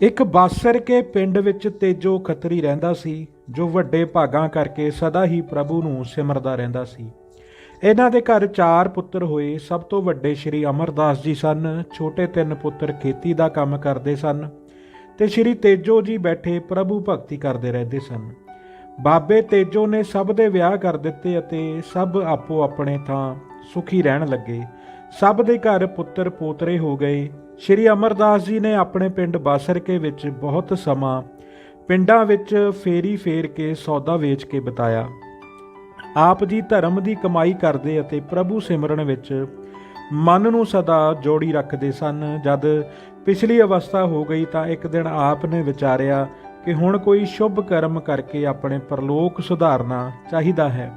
ਇੱਕ ਬਾਸਰ ਕੇ ਪਿੰਡ ਵਿੱਚ ਤੇਜੋ ਖੱਤਰੀ ਰਹਿੰਦਾ ਸੀ, ਜੋ ਵੱਡੇ ਭਾਗਾਂ ਕਰਕੇ ਸਦਾ ਹੀ ਪ੍ਰਭੂ ਨੂੰ ਸਿਮਰਦਾ ਰਹਿੰਦਾ ਸੀ। ਇਹਨਾਂ ਦੇ ਘਰ ਚਾਰ ਪੁੱਤਰ ਹੋਏ, ਸਭ ਤੋਂ ਵੱਡੇ ਸ਼੍ਰੀ ਅਮਰਦਾਸ ਜੀ ਸਨ, ਛੋਟੇ ਤਿੰਨ ਪੁੱਤਰ ਖੇਤੀ ਦਾ ਕੰਮ ਕਰਦੇ ਸਨ ਤੇ ਸ਼੍ਰੀ ਤੇਜੋ ਜੀ ਬੈਠੇ ਪ੍ਰਭੂ ਭਗਤੀ ਕਰਦੇ ਰਹਿੰਦੇ ਸਨ। ਬਾਬੇ ਤੇਜੋ ਨੇ ਸਭ ਦੇ ਵਿਆਹ ਕਰ ਦਿੱਤੇ ਅਤੇ ਸਭ ਆਪੋ ਆਪਣੇ ਥਾਂ ਸੁਖੀ ਰਹਿਣ ਲੱਗੇ। ਸਭ ਦੇ ਘਰ ਪੁੱਤਰ ਪੋਤਰੇ ਹੋ ਗਏ। ਸ਼੍ਰੀ ਅਮਰਦਾਸ ਜੀ ਨੇ ਆਪਣੇ ਪਿੰਡ ਬਾਸਰਕੇ ਵਿੱਚ ਬਹੁਤ ਸਮਾਂ ਪਿੰਡਾਂ ਵਿੱਚ ਫੇਰੀ ਫੇਰ ਕੇ ਸੌਦਾ ਵੇਚ ਕੇ ਬਿਤਾਇਆ। ਆਪ ਜੀ ਧਰਮ ਦੀ ਕਮਾਈ ਕਰਦੇ ਅਤੇ ਪ੍ਰਭੂ ਸਿਮਰਨ ਵਿੱਚ ਮਨ ਨੂੰ ਸਦਾ ਜੋੜੀ ਰੱਖਦੇ ਸਨ। ਜਦ ਪਿਛਲੀ ਅਵਸਥਾ ਹੋ ਗਈ ਤਾਂ ਇੱਕ ਦਿਨ ਆਪ ਨੇ ਵਿਚਾਰਿਆ ਕਿ ਹੁਣ ਕੋਈ ਸ਼ੁਭ ਕਰਮ ਕਰਕੇ ਆਪਣੇ ਪਰਲੋਕ ਸੁਧਾਰਨਾ ਚਾਹੀਦਾ ਹੈ।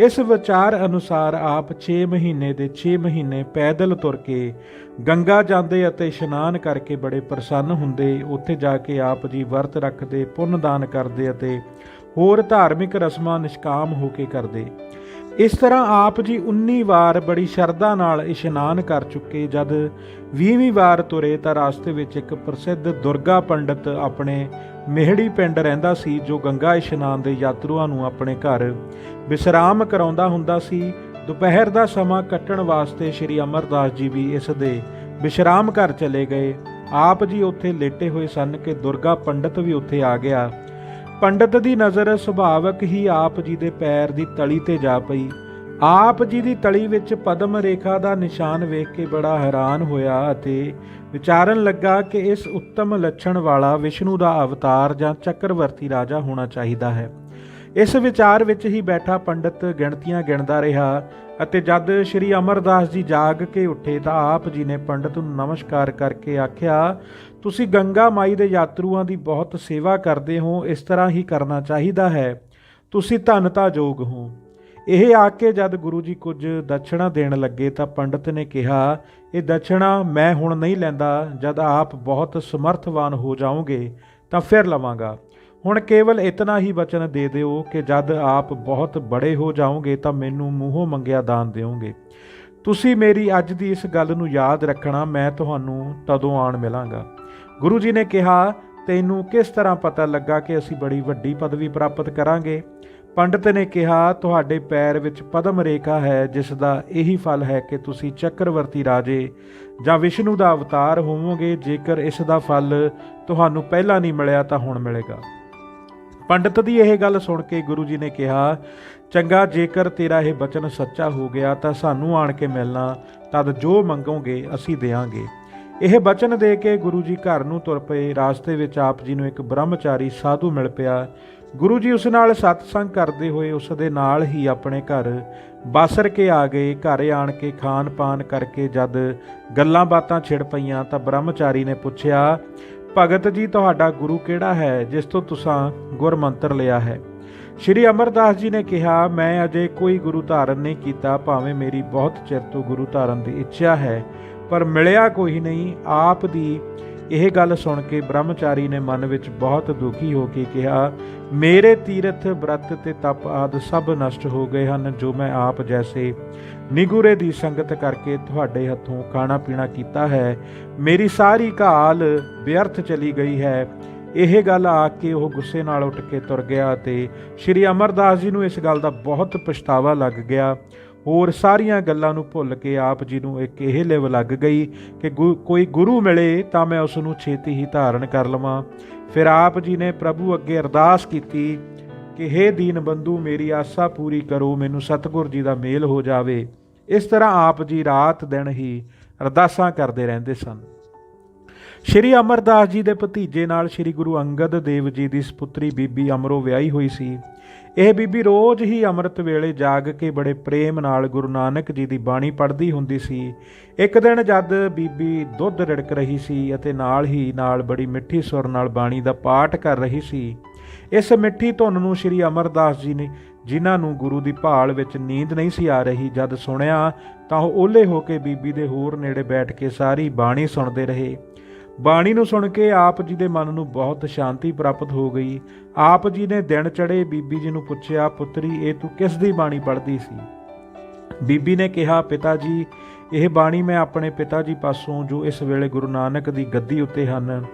ਇਸ ਵਿਚਾਰ ਅਨੁਸਾਰ ਆਪ 6 ਮਹੀਨੇ ਦੇ 6 ਮਹੀਨੇ ਪੈਦਲ ਤੁਰ ਕੇ ਗੰਗਾ ਜਾਂਦੇ ਅਤੇ ਇਸ਼ਨਾਨ ਕਰਕੇ ਬੜੇ ਪ੍ਰਸੰਨ ਹੁੰਦੇ, ਉੱਥੇ ਜਾ ਕੇ ਆਪ ਜੀ ਵਰਤ ਰੱਖਦੇ, ਪੁੰਨ ਦਾਨ ਕਰਦੇ ਅਤੇ ਹੋਰ ਧਾਰਮਿਕ ਰਸਮਾਂ ਨਿਸ਼ਕਾਮ ਹੋ ਕੇ ਕਰਦੇ। ਇਸ ਤਰ੍ਹਾਂ ਆਪ ਜੀ 19 ਵਾਰ ਬੜੀ ਸ਼ਰਧਾ ਨਾਲ ਇਸ਼ਨਾਨ ਕਰ ਚੁੱਕੇ, ਜਦ 20ਵੀਂ ਵਾਰ ਤੁਰੇ ਤਾਂ ਰਾਸਤੇ ਵਿੱਚ ਇੱਕ ਪ੍ਰਸਿੱਧ ਦੁਰਗਾ ਪੰਡਤ ਆਪਣੇ ਮਿਹੜੀ ਪਿੰਡ ਰਹਿੰਦਾ ਸੀ ਜੋ ਗੰਗਾ ਇਸ਼ਨਾਨ ਦੇ ਯਾਤਰੂਆਂ ਨੂੰ ਆਪਣੇ ਘਰ ਵਿਸਰਾਮ ਕਰਾਉਂਦਾ ਹੁੰਦਾ ਸੀ। ਦੁਪਹਿਰ ਦਾ ਸਮਾਂ ਕੱਟਣ ਵਾਸਤੇ ਸ਼੍ਰੀ ਅਮਰਦਾਸ ਜੀ ਵੀ ਇਸ ਦੇ ਵਿਸ਼ਰਾਮ ਘਰ ਚਲੇ ਗਏ। ਆਪ ਜੀ ਉੱਥੇ ਲੇਟੇ ਹੋਏ ਸਨ ਕਿ ਦੁਰਗਾ ਪੰਡਤ ਵੀ ਉੱਥੇ ਆ ਗਿਆ। ਪੰਡਤ ਦੀ ਨਜ਼ਰ ਸੁਭਾਵਕ ਹੀ ਆਪ ਜੀ ਦੇ ਪੈਰ ਦੀ ਤਲੀ ਤੇ ਜਾ ਪਈ। ਆਪ ਜੀ ਦੀ ਤਲੀ ਵਿੱਚ ਪਦਮ ਰੇਖਾ ਦਾ ਨਿਸ਼ਾਨ ਵੇਖ ਕੇ ਬੜਾ ਹੈਰਾਨ ਹੋਇਆ ਅਤੇ ਵਿਚਾਰਨ ਲੱਗਾ ਕਿ ਇਸ ਉੱਤਮ ਲੱਛਣ ਵਾਲਾ ਵਿਸ਼ਨੂੰ ਦਾ ਅਵਤਾਰ ਜਾਂ ਚੱਕਰਵਰਤੀ ਰਾਜਾ ਹੋਣਾ ਚਾਹੀਦਾ ਹੈ। ਇਸ ਵਿਚਾਰ ਵਿੱਚ ਹੀ ਬੈਠਾ ਪੰਡਤ ਗਿਣਤੀਆਂ ਗਿਣਦਾ ਰਿਹਾ ਅਤੇ ਜਦ ਸ਼੍ਰੀ ਅਮਰਦਾਸ ਜੀ ਜਾਗ ਕੇ ਉੱਠੇ ਤਾਂ ਆਪ ਜੀ ਨੇ ਪੰਡਤ ਨੂੰ ਨਮਸਕਾਰ ਕਰਕੇ ਆਖਿਆ, ਤੁਸੀਂ ਗੰਗਾ ਮਾਈ ਦੇ ਯਾਤਰੂਆਂ ਦੀ ਬਹੁਤ ਸੇਵਾ ਕਰਦੇ ਹੋ, ਇਸ ਤਰ੍ਹਾਂ ਹੀ ਕਰਨਾ ਚਾਹੀਦਾ ਹੈ। ਤੁਸੀਂ ਧੰਨਤਾ ਯੋਗ ਹੋ। ਇਹ ਆ ਕੇ ਜਦ ਗੁਰੂ ਜੀ ਕੁਝ ਦਛਣਾ ਦੇਣ ਲੱਗੇ ਤਾਂ ਪੰਡਤ ਨੇ ਕਿਹਾ, ਇਹ ਦਛਣਾ ਮੈਂ ਹੁਣ ਨਹੀਂ ਲੈਂਦਾ, ਜਦ ਆਪ ਬਹੁਤ ਸਮਰਥਵਾਨ ਹੋ ਜਾਓਗੇ ਤਾਂ ਫਿਰ ਲਵਾਂਗਾ। ਹੁਣ ਕੇਵਲ ਇਤਨਾ ਹੀ ਬਚਨ ਦੇ ਦਿਓ ਕਿ ਜਦ ਆਪ ਬਹੁਤ ਬੜੇ ਹੋ ਜਾਓਗੇ ਤਾਂ ਮੈਨੂੰ ਮੂੰਹੋਂ ਮੰਗਿਆ ਦਾਨ ਦਿਓਗੇ। ਤੁਸੀਂ ਮੇਰੀ ਅੱਜ ਦੀ ਇਸ ਗੱਲ ਨੂੰ ਯਾਦ ਰੱਖਣਾ, ਮੈਂ ਤੁਹਾਨੂੰ ਤਦੋਂ ਆਣ ਮਿਲਾਂਗਾ। ਗੁਰੂ ਜੀ ਨੇ ਕਿਹਾ, ਤੈਨੂੰ ਕਿਸ ਤਰ੍ਹਾਂ ਪਤਾ ਲੱਗਾ ਕਿ ਅਸੀਂ ਬੜੀ ਵੱਡੀ ਪਦਵੀ ਪ੍ਰਾਪਤ ਕਰਾਂਗੇ? ਪੰਡਤ ਨੇ ਕਿਹਾ, ਤੁਹਾਡੇ ਪੈਰ ਵਿੱਚ ਪਦਮ ਰੇਖਾ ਹੈ, ਜਿਸ ਦਾ ਇਹੀ ਫਲ ਹੈ ਕਿ ਤੁਸੀਂ ਚੱਕਰਵਰਤੀ ਰਾਜੇ ਜਾਂ ਵਿਸ਼ਨੂੰ ਦਾ ਅਵਤਾਰ ਹੋਵੋਗੇ। ਜੇਕਰ ਇਸ ਦਾ ਫਲ ਤੁਹਾਨੂੰ ਪਹਿਲਾਂ ਨਹੀਂ ਮਿਲਿਆ, ਤਾਂ ਹੁਣ ਮਿਲੇਗਾ। ਪੰਡਤ ਦੀ ਇਹ ਗੱਲ ਸੁਣ ਕੇ ਗੁਰੂ ਜੀ ਨੇ ਕਿਹਾ, ਚੰਗਾ, ਜੇਕਰ ਤੇਰਾ ਇਹ ਬਚਨ ਸੱਚਾ ਹੋ ਗਿਆ, ਤਾਂ ਸਾਨੂੰ ਆਣ ਕੇ ਮਿਲਣਾ। ਤਦ ਜੋ ਮੰਗੋਗੇ, ਅਸੀਂ ਦੇਵਾਂਗੇ ਇਹ ਬਚਨ ਦੇ ਕੇ ਗੁਰੂ ਜੀ ਘਰ ਨੂੰ ਤੁਰ ਪਏ। ਰਾਸਤੇ ਵਿੱਚ ਆਪ ਜੀ ਨੂੰ ਇੱਕ ਬ੍ਰਹਮਚਾਰੀ ਸਾਧੂ ਮਿਲ ਪਿਆ। ਗੁਰੂ ਜੀ ਉਸ ਨਾਲ ਸਤਸੰਗ ਕਰਦੇ ਹੋਏ ਉਸ ਦੇ ਨਾਲ ਹੀ ਆਪਣੇ ਘਰ ਬਾਸਰ ਕੇ ਆ ਗਏ, ਘਰ ਆਣ ਕੇ ਖਾਨ ਪਾਨ ਕਰਕੇ ਜਦ ਗੱਲਾਂ ਬਾਤਾਂ ਛਿੜ ਪਈਆਂ ਤਾਂ ਬ੍ਰਹਮਚਾਰੀ ਨੇ ਪੁੱਛਿਆ, ਭਗਤ ਜੀ, ਤੁਹਾਡਾ ਗੁਰੂ ਕਿਹੜਾ ਹੈ ਜਿਸ ਤੋਂ ਤੁਸੀਂ ਗੁਰਮੰਤਰ ਲਿਆ ਹੈ? ਸ਼੍ਰੀ ਅਮਰਦਾਸ ਜੀ ਨੇ ਕਿਹਾ, ਮੈਂ ਅਜੇ ਕੋਈ ਗੁਰੂ ਧਾਰਨ ਨਹੀਂ ਕੀਤਾ, ਭਾਵੇਂ ਮੇਰੀ ਬਹੁਤ ਚਿਰ ਤੋਂ ਗੁਰੂ ਧਾਰਨ ਦੀ ਇੱਛਾ ਹੈ, ਪਰ ਮਿਲਿਆ ਕੋਈ ਨਹੀਂ, ਆਪ ਦੀ ਇਹ ਗੱਲ ਸੁਣ ਕੇ ਬ੍ਰਹਮਚਾਰੀ ਨੇ ਮਨ ਵਿੱਚ ਬਹੁਤ ਦੁਖੀ ਹੋ ਕੇ ਕਿਹਾ, ਮੇਰੇ ਤੀਰਥ, ਬ੍ਰਤ ਤੇ ਤਪ ਆਦ ਸਭ ਨਸ਼ਟ ਹੋ ਗਏ ਹਨ ਜੋ ਮੈਂ ਆਪ ਜੈਸੇ ਨਿਗੁਰੇ ਦੀ ਸੰਗਤ ਕਰਕੇ ਤੁਹਾਡੇ ਹੱਥੋਂ ਖਾਣਾ ਪੀਣਾ ਕੀਤਾ ਹੈ। ਮੇਰੀ ਸਾਰੀ ਕਾਲ ਵਿਅਰਥ ਚਲੀ ਗਈ ਹੈ। ਇਹ ਗੱਲ ਆ ਕੇ ਉਹ ਗੁੱਸੇ ਨਾਲ ਉੱਠ ਕੇ ਤੁਰ ਗਿਆ ਤੇ ਸ਼੍ਰੀ ਅਮਰਦਾਸ ਜੀ ਨੂੰ ਇਸ ਗੱਲ ਦਾ ਬਹੁਤ ਪਛਤਾਵਾ ਲੱਗ ਗਿਆ। ਹੋਰ ਸਾਰੀਆਂ ਗੱਲਾਂ ਨੂੰ ਭੁੱਲ ਕੇ ਆਪ ਜੀ ਨੂੰ ਇੱਕ ਇਹ ਲਿਵ ਲੱਗ ਗਈ ਕਿ ਗੁ- ਕੋਈ ਗੁਰੂ ਮਿਲੇ ਤਾਂ ਮੈਂ ਉਸ ਨੂੰ ਛੇਤੀ ਹੀ ਧਾਰਨ ਕਰ ਲਵਾਂ। ਫਿਰ ਆਪ ਜੀ ਨੇ ਪ੍ਰਭੂ ਅੱਗੇ ਅਰਦਾਸ ਕੀਤੀ ਕਿ हे ਦੀਨ ਬੰਧੂ ਮੇਰੀ ਆਸਾ ਪੂਰੀ ਕਰੋ, ਮੈਨੂੰ ਸਤਿਗੁਰ ਜੀ ਦਾ ਮੇਲ ਹੋ ਜਾਵੇ। ਇਸ ਤਰ੍ਹਾਂ ਆਪ ਜੀ ਰਾਤ ਦਿਨ ਹੀ ਅਰਦਾਸਾਂ ਕਰਦੇ ਰਹਿੰਦੇ ਸਨ। ਸ਼੍ਰੀ ਅਮਰਦਾਸ ਜੀ ਦੇ ਭਤੀਜੇ ਨਾਲ ਸ਼੍ਰੀ ਗੁਰੂ ਅੰਗਦ ਦੇਵ ਜੀ ਦੀ ਸੁਪੁੱਤਰੀ ਬੀਬੀ ਅਮਰੋ ਵਿਆਹੀ ਹੋਈ ਸੀ। ਇਹ ਬੀਬੀ ਰੋਜ਼ ਹੀ ਅੰਮ੍ਰਿਤ ਵੇਲੇ ਜਾਗ ਕੇ ਬੜੇ ਪ੍ਰੇਮ ਨਾਲ ਗੁਰੂ ਨਾਨਕ ਜੀ ਦੀ ਬਾਣੀ ਪੜ੍ਹਦੀ ਹੁੰਦੀ ਸੀ। ਇੱਕ ਦਿਨ ਜਦ ਬੀਬੀ ਦੁੱਧ ਰਿੜਕ ਰਹੀ ਸੀ ਅਤੇ ਨਾਲ ਹੀ ਨਾਲ ਬੜੀ ਮਿੱਠੀ ਸੁਰ ਨਾਲ ਬਾਣੀ ਦਾ ਪਾਠ ਕਰ ਰਹੀ ਸੀ, ਇਸ ਮਿੱਠੀ ਧੁਨ ਨੂੰ ਸ਼੍ਰੀ ਅਮਰਦਾਸ ਜੀ ਨੇ, ਜਿਨ੍ਹਾਂ ਨੂੰ ਗੁਰੂ ਦੀ ਭਾਲ ਵਿੱਚ ਨੀਂਦ ਨਹੀਂ ਸੀ ਆ ਰਹੀ, ਜਦ ਸੁਣਿਆ ਤਾਂ ਉਹ ਓਲੇ ਹੋ ਕੇ ਬੀਬੀ ਦੇ ਹੋਰ ਨੇੜੇ ਬੈਠ ਕੇ ਸਾਰੀ ਬਾਣੀ ਸੁਣਦੇ ਰਹੇ। ਬਾਣੀ ਨੂੰ ਸੁਣ ਕੇ ਆਪ ਜੀ ਦੇ ਮਨ ਨੂੰ ਬਹੁਤ ਸ਼ਾਂਤੀ ਪ੍ਰਾਪਤ ਹੋ ਗਈ। ਆਪ ਜੀ ਨੇ ਦਿਨ ਚੜੇ ਬੀਬੀ ਜੀ ਨੂੰ ਪੁੱਛਿਆ, ਪੁੱਤਰੀ, ਇਹ ਤੂੰ ਕਿਸ ਦੀ ਬਾਣੀ ਪੜ੍ਹਦੀ ਸੀ? ਬੀਬੀ ਨੇ ਕਿਹਾ, ਪਿਤਾ ਜੀ, ਇਹ ਬਾਣੀ ਮੈਂ ਆਪਣੇ ਪਿਤਾ ਜੀ ਪਾਸੋਂ, ਜੋ ਇਸ ਵੇਲੇ ਗੁਰੂ ਨਾਨਕ ਦੀ ਗੱਦੀ ਉੱਤੇ ਹਨ,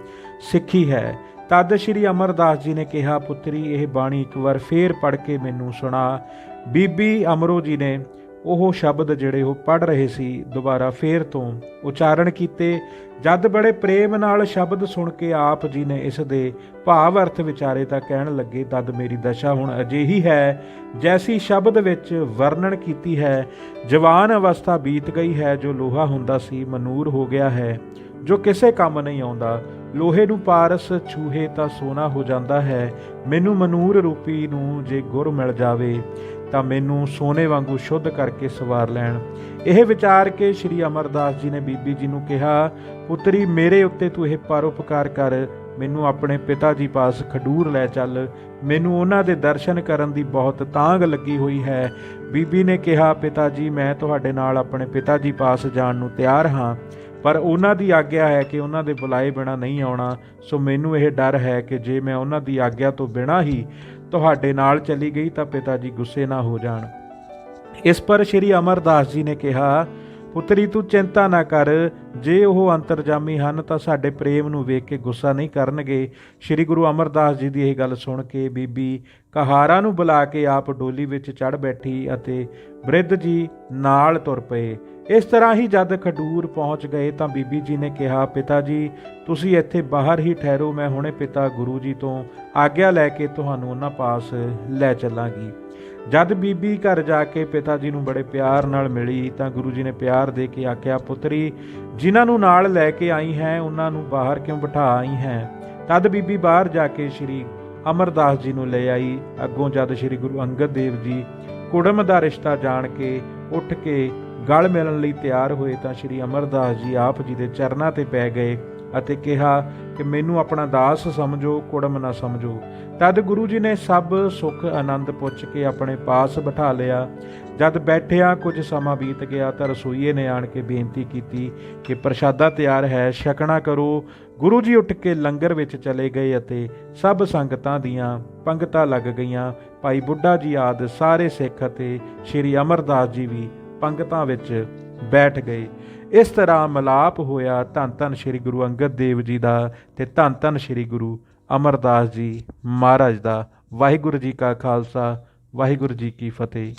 ਸਿੱਖੀ ਹੈ। ਤਦ ਸ਼੍ਰੀ ਅਮਰਦਾਸ ਜੀ ਨੇ ਕਿਹਾ, ਪੁੱਤਰੀ, ਇਹ ਬਾਣੀ ਇੱਕ ਵਾਰ ਫੇਰ ਪੜ੍ਹ ਕੇ ਮੈਨੂੰ ਸੁਣਾ। ਬੀਬੀ ਅਮਰੋ ਜੀ ਨੇ ਉਹ ਸ਼ਬਦ ਜਿਹੜੇ ਉਹ ਪੜ੍ਹ ਰਹੇ ਸੀ ਦੁਬਾਰਾ ਫੇਰ ਤੋਂ ਉਚਾਰਨ ਕੀਤੇ, ਜਦ ਬੜੇ ਪ੍ਰੇਮ ਨਾਲ ਸ਼ਬਦ ਸੁਣ ਕੇ ਆਪ ਜੀ ਨੇ ਇਸ ਦੇ ਭਾਵ ਅਰਥ ਵਿਚਾਰੇ ਤਾਂ ਕਹਿਣ ਲੱਗੇ ਤਦ ਮੇਰੀ ਦਸ਼ਾ ਹੁਣ ਅਜਿਹੀ ਹੈ ਜੈਸੀ ਸ਼ਬਦ ਵਿੱਚ ਵਰਣਨ ਕੀਤੀ ਹੈ, ਜਵਾਨ ਅਵਸਥਾ ਬੀਤ ਗਈ ਹੈ ਜੋ ਲੋਹਾ ਹੁੰਦਾ ਸੀ, ਮਨੂਰ ਹੋ ਗਿਆ ਹੈ, ਜੋ ਕਿਸੇ ਕੰਮ ਨਹੀਂ ਆਉਂਦਾ, ਲੋਹੇ ਨੂੰ ਪਾਰਸ, ਛੂਹੇ ਤਾਂ ਸੋਨਾ ਹੋ ਜਾਂਦਾ ਹੈ, ਮੈਨੂੰ ਮਨੂਰ ਰੂਪੀ ਨੂੰ ਜੇ ਗੁਰ ਮਿਲ ਜਾਵੇ ਤਾਂ ਮੈਨੂੰ ਸੋਨੇ ਵਾਂਗੂ ਸ਼ੁੱਧ ਕਰਕੇ ਸਵਾਰ ਲੈਣ। ਇਹ ਵਿਚਾਰ ਕੇ ਸ੍ਰੀ ਅਮਰਦਾਸ ਜੀ ਨੇ ਬੀਬੀ ਜੀ ਨੂੰ ਕਿਹਾ, ਪੁੱਤਰੀ, ਮੇਰੇ ਉੱਤੇ ਤੂੰ ਇਹ ਪਰਉਪਕਾਰ ਕਰ। ਮੈਨੂੰ ਆਪਣੇ ਪਿਤਾ ਜੀ ਪਾਸ ਖਡੂਰ ਲੈ ਚੱਲ। ਮੈਨੂੰ ਉਹਨਾਂ ਦੇ ਦਰਸ਼ਨ ਕਰਨ ਦੀ ਬਹੁਤ ਤਾਂਗ ਲੱਗੀ ਹੋਈ ਹੈ। ਬੀਬੀ ਨੇ ਕਿਹਾ, ਪਿਤਾ ਜੀ, ਮੈਂ ਤੁਹਾਡੇ ਨਾਲ ਆਪਣੇ ਪਿਤਾ ਜੀ ਪਾਸ ਜਾਣ ਨੂੰ ਤਿਆਰ ਹਾਂ। ਪਰ ਉਹਨਾਂ ਦੀ ਆਗਿਆ ਹੈ ਕਿ ਉਹਨਾਂ ਦੇ ਬੁਲਾਏ ਬਿਨਾ ਨਹੀਂ ਆਉਣਾ। ਸੋ ਮੈਨੂੰ ਇਹ ਡਰ ਹੈ ਕਿ ਜੇ ਮੈਂ ਉਹਨਾਂ ਦੀ ਆਗਿਆ ਤੋਂ ਬਿਨਾ ਹੀ ਤੁਹਾਡੇ ਨਾਲ ਚਲੀ ਗਈ ਤਾਂ ਪਿਤਾ ਜੀ ਗੁੱਸੇ ਨਾ ਹੋ ਜਾਣ। ਇਸ ਪਰ ਸ਼੍ਰੀ ਅਮਰਦਾਸ ਜੀ ਨੇ ਕਿਹਾ, ਪੁੱਤਰੀ, ਤੂੰ ਚਿੰਤਾ ਨਾ ਕਰ। ਜੇ ਉਹ ਅੰਤਰਜਾਮੀ ਹਨ ਤਾਂ ਸਾਡੇ ਪ੍ਰੇਮ ਨੂੰ ਵੇਖ ਕੇ ਗੁੱਸਾ ਨਹੀਂ ਕਰਨਗੇ। ਸ਼੍ਰੀ ਗੁਰੂ ਅਮਰਦਾਸ ਜੀ ਦੀ ਇਹ ਗੱਲ ਸੁਣ ਕੇ ਬੀਬੀ ਕਹਾਰਾਂ ਨੂੰ ਬੁਲਾ ਕੇ ਆਪ ਡੋਲੀ ਵਿੱਚ ਚੜ ਬੈਠੀ ਅਤੇ ਬ੍ਰਿਧ ਜੀ ਨਾਲ ਤੁਰ ਪਏ। ਇਸ ਤਰ੍ਹਾਂ ਹੀ ਜਦ ਖਡੂਰ ਪਹੁੰਚ ਗਏ ਤਾਂ ਬੀਬੀ ਜੀ ਨੇ ਕਿਹਾ, ਪਿਤਾ ਜੀ, ਤੁਸੀਂ ਇੱਥੇ ਬਾਹਰ ਹੀ ਠਹਿਰੋ, ਮੈਂ ਹੁਣੇ ਪਿਤਾ ਗੁਰੂ ਜੀ ਤੋਂ ਆਗਿਆ ਲੈ ਕੇ ਤੁਹਾਨੂੰ ਉਹਨਾਂ ਪਾਸ ਲੈ ਚੱਲਾਂਗੀ। ਜਦ ਬੀਬੀ ਘਰ ਜਾ ਕੇ ਪਿਤਾ ਜੀ ਨੂੰ ਬੜੇ ਪਿਆਰ ਨਾਲ ਮਿਲੀ ਤਾਂ ਗੁਰੂ ਜੀ ਨੇ ਪਿਆਰ ਦੇ ਕੇ ਆਖਿਆ, ਪੁੱਤਰੀ, ਜਿਨ੍ਹਾਂ ਨੂੰ ਨਾਲ ਲੈ ਕੇ ਆਈ ਹੈ, ਉਹਨਾਂ ਨੂੰ ਬਾਹਰ ਕਿਉਂ ਬਿਠਾ ਆਈ ਹੈ? ਤਦ ਬੀਬੀ ਬਾਹਰ ਜਾ ਕੇ ਸ੍ਰੀ ਅਮਰਦਾਸ ਜੀ ਨੂੰ ਲੈ ਆਈ। ਅੱਗੋਂ ਜਦ ਸ੍ਰੀ ਗੁਰੂ ਅੰਗਦ ਦੇਵ ਜੀ ਕੁੜਮ ਦਾ ਰਿਸ਼ਤਾ ਜਾਣ ਕੇ ਉੱਠ ਕੇ ਗਲ ਮਿਲਣ ਲਈ ਤਿਆਰ ਹੋਏ ਤਾਂ ਸ੍ਰੀ ਅਮਰਦਾਸ ਜੀ ਆਪ ਜੀ ਦੇ ਚਰਨਾਂ ਤੇ ਪੈ ਗਏ। ਅਤੇ ਕਿਹਾ ਕਿ ਮੈਨੂੰ ਆਪਣਾ ਦਾਸ ਸਮਝੋ, ਕੁੜਮ ਨਾ ਸਮਝੋ। ਤਦ ਗੁਰੂ ਜੀ ਨੇ ਸਭ ਸੁੱਖ ਆਨੰਦ ਪੁੱਛ ਕੇ ਆਪਣੇ ਪਾਸ ਬਿਠਾ ਲਿਆ। ਜਦ ਬੈਠਿਆ ਕੁਝ ਸਮਾਂ ਬੀਤ ਗਿਆ ਤਾਂ ਰਸੋਈਏ ਨੇ ਆਣ ਕੇ ਬੇਨਤੀ ਕੀਤੀ ਕਿ ਪ੍ਰਸ਼ਾਦਾ ਤਿਆਰ ਹੈ, ਛਕਣਾ ਕਰੋ। ਗੁਰੂ ਜੀ ਉੱਠ ਕੇ ਲੰਗਰ ਵਿੱਚ ਚਲੇ ਗਏ ਅਤੇ ਸਭ ਸੰਗਤਾਂ ਦੀਆਂ ਪੰਗਤਾਂ ਲੱਗ ਗਈਆਂ। ਭਾਈ ਬੁੱਢਾ ਜੀ ਆਦ ਸਾਰੇ ਸਿੱਖ ਅਤੇ ਸ੍ਰੀ ਅਮਰਦਾਸ ਜੀ ਵੀ ਪੰਗਤਾਂ ਵਿੱਚ ਬੈਠ ਗਏ। ਇਸ ਤਰ੍ਹਾਂ ਮਲਾਪ ਹੋਇਆ ਧੰਨ ਧੰਨ ਸ੍ਰੀ ਗੁਰੂ ਅੰਗਦ ਦੇਵ ਜੀ ਦਾ ਤੇ ਧੰਨ ਧੰਨ ਸ੍ਰੀ ਗੁਰੂ ਅਮਰਦਾਸ ਜੀ ਮਹਾਰਾਜ ਦਾ। ਵਾਹਿਗੁਰੂ ਜੀ ਕਾ ਖਾਲਸਾ, ਵਾਹਿਗੁਰੂ ਜੀ ਕੀ ਫਤਿਹ।